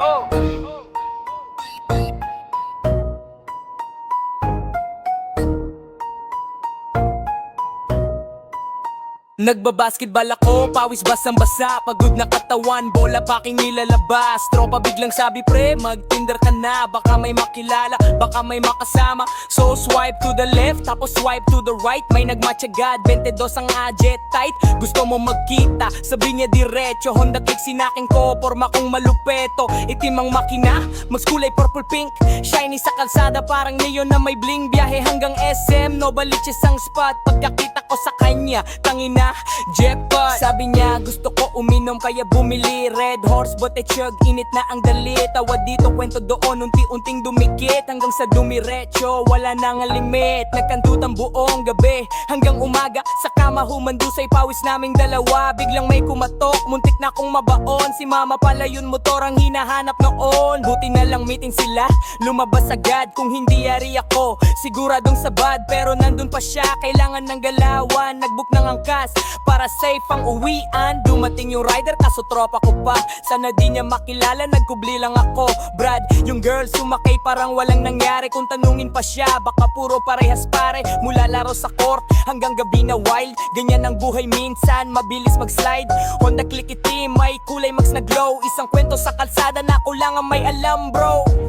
Oh. Nagbabasketball ako, pawis basang basa Pagod na katawan, bola paking nilalabas. Tropa biglang sabi pre, mag-tinder ka na. Baka may makilala, baka may makasama. So swipe to the left, tapos swipe to the right. May nagmatch agad, 22 ang ajet tight. Gusto mo magkita, sabi niya diretso. Honda click sinakin ko, forma kong malupeto. Itim ang makina, mas kulay purple pink. Shiny sa kalsada, parang neon na may bling. Biyahe hanggang SM, no baliches ang spot. Pagkakita ko sa kanya, tangina, jackpot Sabi niya, gusto ko uminom kaya bumili. Red horse, bote chug, init na ang dali Tawa dito, kwento doon, unti-unting dumikit. Hanggang sa dumiretso, wala nang limit. Nagkantutang buong gabi, hanggang umaga. Sa kama humandusay pawis naming dalawa. Biglang may kumatok, muntik na kong mabaon. Si mama pala yun, motor ang hinahanap noon. Buti na lang meeting sila, lumabas agad. Kung hindi yari ako, siguradong sabad. Pero nandun pa siya, kailangan ng galawan. Nagbook ng angkas, para safe ang uwian. Dumating yung rider, kaso tropa ko pa. Sana di niya makilala, nagkubli lang ako. Brad, yung girl sumakay parang walang nangyari. Kung tanungin pa siya, baka puro parehas pare. Mula laro sa court, hanggang gabi na wild. Ganyan ang buhay minsan, mabilis mag-slide. Honda click itim, may kulay max na glow. Isang kwento sa kalsada na ako lang ang may alam bro